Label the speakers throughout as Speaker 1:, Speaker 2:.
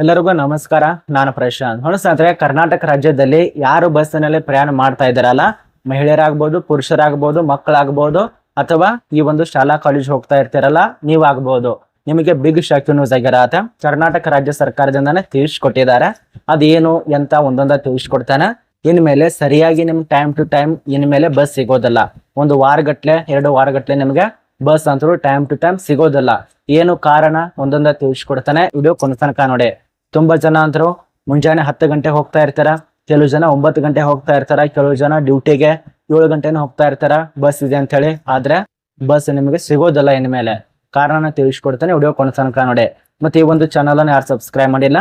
Speaker 1: ಎಲ್ಲರಿಗೂ ನಮಸ್ಕಾರ. ನಾನು ಪ್ರಶಾಂತ್. ನೋಡಿ ಸ್ನೇಹಿತರೆ, ಕರ್ನಾಟಕ ರಾಜ್ಯದಲ್ಲಿ ಯಾರು ಬಸ್ಸಿನಲ್ಲಿ ಪ್ರಯಾಣ ಮಾಡ್ತಾ ಇದ್ದಾರಲ್ಲ, ಮಹಿಳೆಯರಾಗ್ಬೋದು, ಪುರುಷರಾಗ್ಬೋದು, ಮಕ್ಕಳಾಗ್ಬೋದು, ಅಥವಾ ಈ ಒಂದು ಶಾಲಾ ಕಾಲೇಜ್ ಹೋಗ್ತಾ ಇರ್ತೀರಲ್ಲ, ನೀವಾಗ್ಬೋದು. ನಿಮಗೆ ಬಿಗ್ ಶಾಕ್ ನ್ಯೂಸ್ ಆಗಿರತ್ತೆ. ಕರ್ನಾಟಕ ರಾಜ್ಯ ಸರ್ಕಾರದಿಂದಾನೆ ತಿಳಿಸ್ಕೊಟ್ಟಿದ್ದಾರೆ. ಅದೇನು ಎಂತ ಒಂದೊಂದ ತಿಳಿಸ್ಕೊಡ್ತಾನೆ. ಇನ್ಮೇಲೆ ಸರಿಯಾಗಿ ನಿಮ್ ಟೈಮ್ ಟು ಟೈಮ್ ಇನ್ಮೇಲೆ ಬಸ್ ಸಿಗೋದಿಲ್ಲ. ಒಂದು ವಾರಗಟ್ಲೆ, ಎರಡು ವಾರಗಟ್ಲೆ ನಿಮ್ಗೆ ಬಸ್ ಅಂತೂ ಟೈಮ್ ಟು ಟೈಮ್ ಸಿಗೋದಿಲ್ಲ. ಏನು ಕಾರಣ? ಒಂದೊಂದ ತಿಳಿಸ್ಕೊಡ್ತಾನೆ. ವಿಡಿಯೋ ಕೊನೆ ತನಕ ನೋಡಿ. ತುಂಬಾ ಜನ ಅಂದ್ರು, ಮುಂಜಾನೆ ಹತ್ತು ಗಂಟೆ ಹೋಗ್ತಾ ಇರ್ತಾರ, ಕೆಲವು ಜನ ಒಂಬತ್ತು ಗಂಟೆ ಹೋಗ್ತಾ ಇರ್ತಾರ, ಕೆಲವು ಜನ ಡ್ಯೂಟಿಗೆ ಏಳು ಗಂಟೆನೂ ಹೋಗ್ತಾ ಇರ್ತಾರ, ಬಸ್ ಇದೆ ಅಂತ ಹೇಳಿ ಆದ್ರೆ ಬಸ್ ನಿಮಗೆ ಸಿಗೋದಿಲ್ಲ ಇನ್ಮೇಲೆ. ಕಾರಣ ತಿಳಿಸ್ಕೊಡ್ತಾನೆ, ವಿಡಿಯೋ ಕೊನೆ ತನಕ ನೋಡಿ. ಮತ್ತೆ ಈ ಒಂದು ಚಾನಲ್ ಅನ್ನು ಯಾರು ಸಬ್ಸ್ಕ್ರೈಬ್ ಮಾಡಿಲ್ಲ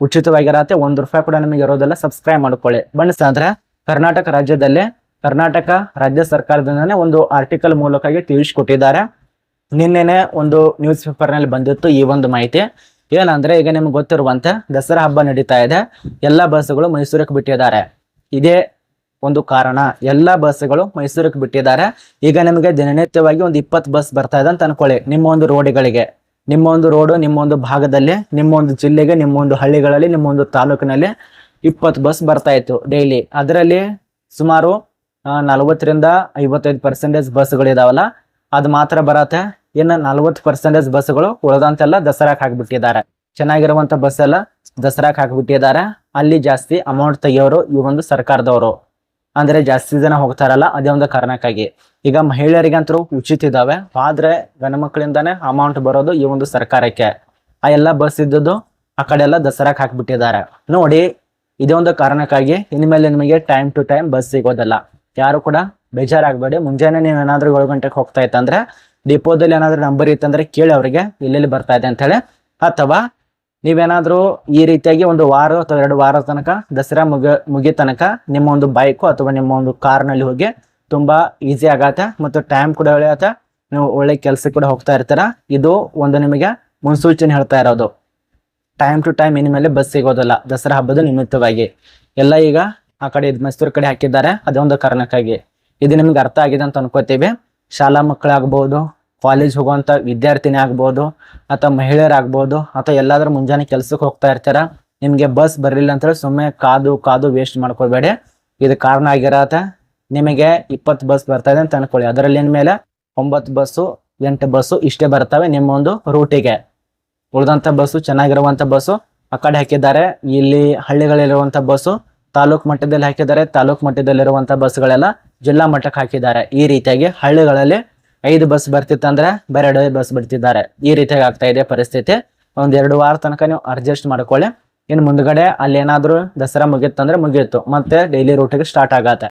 Speaker 1: ಉಚಿತವಾಗಿರತ್ತೆ ಒಂದು ರೂಪಾಯಿ ಕೂಡ ನಿಮಗೆ ಇರೋದೆಲ್ಲ ಸಬ್ಸ್ಕ್ರೈಬ್ ಮಾಡ್ಕೊಳ್ಳಿ. ಅಂದ್ರೆ, ಕರ್ನಾಟಕ ರಾಜ್ಯದಲ್ಲೇ, ಕರ್ನಾಟಕ ರಾಜ್ಯ ಸರ್ಕಾರದಿಂದನೇ ಒಂದು ಆರ್ಟಿಕಲ್ ಮೂಲಕವಾಗಿ ತಿಳಿಸ್ಕೊಟ್ಟಿದ್ದಾರೆ. ನಿನ್ನೆನೆ ಒಂದು ನ್ಯೂಸ್ ಪೇಪರ್ನಲ್ಲಿ ಬಂದಿತ್ತು ಈ ಒಂದು ಮಾಹಿತಿ. ಏನಂದ್ರೆ ಈಗ ನಿಮ್ಗೆ ಗೊತ್ತಿರುವಂತೆ ದಸರಾ ಹಬ್ಬ ನಡೀತಾ ಇದೆ. ಎಲ್ಲ ಬಸ್ಗಳು ಮೈಸೂರಿಗೆ ಬಿಟ್ಟಿದ್ದಾರೆ. ಇದೇ ಒಂದು ಕಾರಣ. ಎಲ್ಲ ಬಸ್ಗಳು ಮೈಸೂರಿಗೆ ಬಿಟ್ಟಿದ್ದಾರೆ. ಈಗ ನಿಮಗೆ ದಿನನಿತ್ಯವಾಗಿ ಒಂದು ಇಪ್ಪತ್ತು ಬಸ್ ಬರ್ತಾ ಇದೆ ಅಂತ ಅನ್ಕೊಳ್ಳಿ. ನಿಮ್ಮ ಒಂದು ರೋಡ್ಗಳಿಗೆ. ನಿಮ್ಮ ಒಂದು ರೋಡು, ನಿಮ್ಮ ಒಂದು ಭಾಗದಲ್ಲಿ, ನಿಮ್ಮ ಒಂದು ಜಿಲ್ಲೆಗೆ, ನಿಮ್ಮ ಒಂದು ಹಳ್ಳಿಗಳಲ್ಲಿ, ನಿಮ್ಮ ಒಂದು ತಾಲೂಕಿನಲ್ಲಿ ಇಪ್ಪತ್ತು ಬಸ್ ಬರ್ತಾ ಇತ್ತು ಡೈಲಿ. ಅದರಲ್ಲಿ ಸುಮಾರು ನಲವತ್ತರಿಂದ ಐವತ್ತೈದು ಪರ್ಸೆಂಟೇಜ್ ಬಸ್ಗಳಿದಾವಲ್ಲ ಅದು ಮಾತ್ರ ಬರತ್ತೆ. ಇನ್ನು ನಲ್ವತ್ತು ಪರ್ಸೆಂಟೇಜ್ ಬಸ್ಗಳು ಉಳಿದಂತೆಲ್ಲ ದಸರಾಕ್ ಹಾಕ್ಬಿಟ್ಟಿದ್ದಾರೆ. ಚೆನ್ನಾಗಿರುವಂತ ಬಸ್ ಎಲ್ಲ ದಸರಾಕ್ ಹಾಕ್ಬಿಟ್ಟಿದ್ದಾರೆ. ಅಲ್ಲಿ ಜಾಸ್ತಿ ಅಮೌಂಟ್ ತೆಗಿಯೋರು ಈ ಒಂದು ಸರ್ಕಾರದವರು. ಅಂದ್ರೆ ಜಾಸ್ತಿ ಜನ ಹೋಗ್ತಾರಲ್ಲ, ಅದೇ ಒಂದು ಕಾರಣಕ್ಕಾಗಿ. ಈಗ ಮಹಿಳೆಯರಿಗಂತರೂ ಉಚಿತ ಇದಾವೆ. ಆದ್ರೆ ಗಂಡು ಮಕ್ಕಳಿಂದಾನೆ ಅಮೌಂಟ್ ಬರೋದು ಈ ಒಂದು ಸರ್ಕಾರಕ್ಕೆ. ಆ ಎಲ್ಲ ಬಸ್ ಇದ್ದದ್ದು ಆ ಕಡೆ ಎಲ್ಲ ದಸರಾಕ್ ಹಾಕ್ಬಿಟ್ಟಿದ್ದಾರೆ. ನೋಡಿ, ಇದೇ ಒಂದು ಕಾರಣಕ್ಕಾಗಿ ಇನ್ಮೇಲೆ ನಿಮಗೆ ಟೈಮ್ ಟು ಟೈಮ್ ಬಸ್ ಸಿಗೋದಲ್ಲ. ಯಾರು ಕೂಡ ಬೇಜಾರಾಗ್ಬೇಡಿ. ಮುಂಜಾನೆ ನೀವು ಏನಾದ್ರೂ ಏಳು ಗಂಟೆಗೆ ಹೋಗ್ತಾ ಇತ್ತಂದ್ರೆ ಡಿಪೋದಲ್ಲಿ ಏನಾದರೂ ನಂಬರ್ ಇತ್ತಂದ್ರೆ ಕೇಳಿ ಅವರಿಗೆ, ಎಲ್ಲೆಲ್ಲಿ ಬರ್ತಾ ಇದೆ ಅಂತ ಹೇಳಿ. ಅಥವಾ ನೀವೇನಾದರೂ ಈ ರೀತಿಯಾಗಿ ಒಂದು ವಾರ ಅಥವಾ ಎರಡು ವಾರ ತನಕ ದಸರಾ ಮುಗ ಮುಗಿಯ ತನಕ ನಿಮ್ಮ ಒಂದು ಬೈಕು ಅಥವಾ ನಿಮ್ಮ ಒಂದು ಕಾರ್ನಲ್ಲಿ ಹೋಗಿ ತುಂಬಾ ಈಸಿ ಆಗತ್ತೆ ಮತ್ತು ಟೈಮ್ ಕೂಡ ಉಳಿಯತ್ತೆ. ನೀವು ಒಳ್ಳೆ ಕೆಲಸ ಕೂಡ ಹೋಗ್ತಾ ಇರ್ತೀರ. ಇದು ಒಂದು ನಿಮಗೆ ಮುನ್ಸೂಚನೆ ಹೇಳ್ತಾ ಇರೋದು. ಟೈಮ್ ಟು ಟೈಮ್ ಇನ್ಮೇಲೆ ಬಸ್ ಸಿಗೋದಿಲ್ಲ. ದಸರಾ ಹಬ್ಬದ ನಿಮಿತ್ತವಾಗಿ. ಎಲ್ಲ ಈಗ ಆ ಕಡೆ ಇದು ಮೈಸೂರು ಕಡೆ ಹಾಕಿದ್ದಾರೆ. ಅದೇ ಒಂದು ಕಾರಣಕ್ಕಾಗಿ. ಇದು ನಿಮ್ಗೆ ಅರ್ಥ ಆಗಿದೆ ಅಂತ ಅನ್ಕೋತೀವಿ. ಶಾಲಾ ಮಕ್ಕಳಾಗ್ಬೋದು ಕಾಲೇಜ್ ಹೋಗುವಂತ ವಿದ್ಯಾರ್ಥಿನಿ ಆಗ್ಬೋದು, ಅಥವಾ ಮಹಿಳೆಯರಾಗ್ಬೋದು, ಅಥವಾ ಎಲ್ಲಾದ್ರೂ ಮುಂಜಾನೆ ಕೆಲ್ಸಕ್ಕೆ ಹೋಗ್ತಾ ಇರ್ತಾರ, ನಿಮ್ಗೆ ಬಸ್ ಬರಲಿಲ್ಲ ಅಂತ ಹೇಳಿ ಸುಮ್ಮನೆ ಕಾದು ಕಾದು ವೇಸ್ಟ್ ಮಾಡ್ಕೊಳ್ಬೇಡಿ. ಇದು ಕಾರಣ ಆಗಿರತ್ತೆ. ನಿಮಗೆ ಇಪ್ಪತ್ತು ಬಸ್ ಬರ್ತಾ ಇದೆ ಅಂತ ಅನ್ಕೊಳ್ಳಿ. ಅದರಲ್ಲಿ ಮೇಲೆ? ಒಂಬತ್ತು ಬಸ್ಸು ಎಂಟು ಬಸ್ಸು ಇಷ್ಟೇ ಬರ್ತವೆ ನಿಮ್ಮ ಒಂದು ರೂಟಿಗೆ ಉಳಿದಂಥ ಬಸ್ಸು ಚೆನ್ನಾಗಿರುವಂತ ಬಸ್ಸು ಆ ಕಡೆ ಹಾಕಿದ್ದಾರೆ. ಇಲ್ಲಿ ಹಳ್ಳಿಗಳಲ್ಲಿರುವಂತ ಬಸ್ಸು ತಾಲೂಕು ಮಟ್ಟದಲ್ಲಿ ಹಾಕಿದ್ದಾರೆ. ತಾಲೂಕು ಮಟ್ಟದಲ್ಲಿರುವಂತ ಬಸ್ಗಳೆಲ್ಲ ಜಿಲ್ಲಾ ಮಟ್ಟಕ್ಕೆ ಹಾಕಿದ್ದಾರೆ. ಈ ರೀತಿಯಾಗಿ ಹಳ್ಳಿಗಳಲ್ಲಿ ಐದು ಬಸ್ ಬರ್ತಿತ್ತಂದ್ರೆ ಬೇರೆ ಎರಡು ಬಸ್ ಬಿಡ್ತಿದ್ದಾರೆ. ಈ ರೀತಿಯಾಗಿ ಆಗ್ತಾ ಇದೆ ಪರಿಸ್ಥಿತಿ. ಒಂದ್ ಎರಡು ವಾರ ತನಕ ನೀವು ಅಡ್ಜಸ್ಟ್ ಮಾಡ್ಕೊಳ್ಳಿ. ಇನ್ನು ಮುಂದ್ಗಡೆ ಅಲ್ಲಿ ಏನಾದ್ರು ದಸರಾ ಮುಗಿತ್ತಂದ್ರೆ ಮುಗಿಯಿತು ಮತ್ತೆ ಡೈಲಿ ರೂಟಿಗೆ ಸ್ಟಾರ್ಟ್ ಆಗತ್ತೆ.